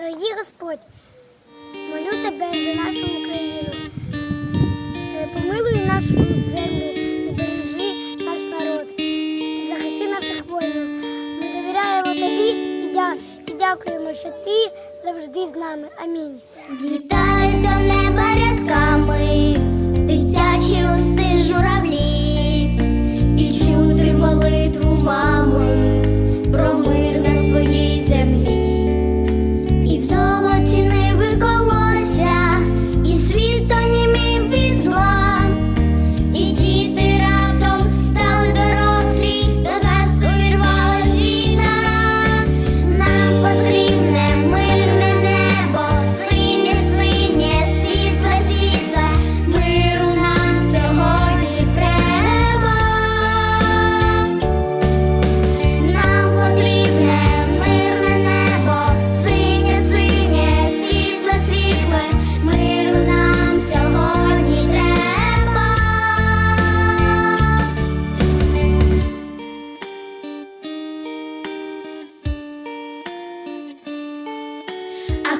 Дорогий Господь, молю тебе за нашу Україну. Е, Помилуй нашу землю, збережи наш народ, захисти наших воїнів. Ми довіряємо тобі і, дя- і дякуємо, що ти завжди з нами. Амінь. Злітай до неба рядками,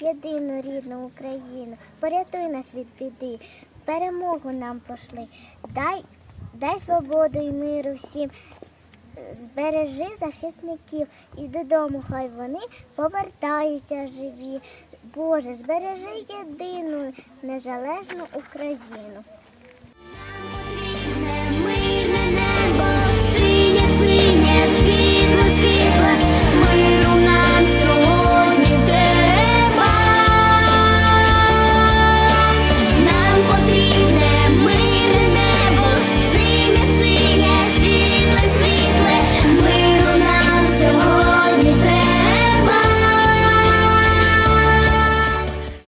єдину рідну Україну, порятуй нас від біди, перемогу нам пошли, дай, дай свободу і миру всім. Збережи захисників і додому, хай вони повертаються живі. Боже, збережи єдину незалежну Україну.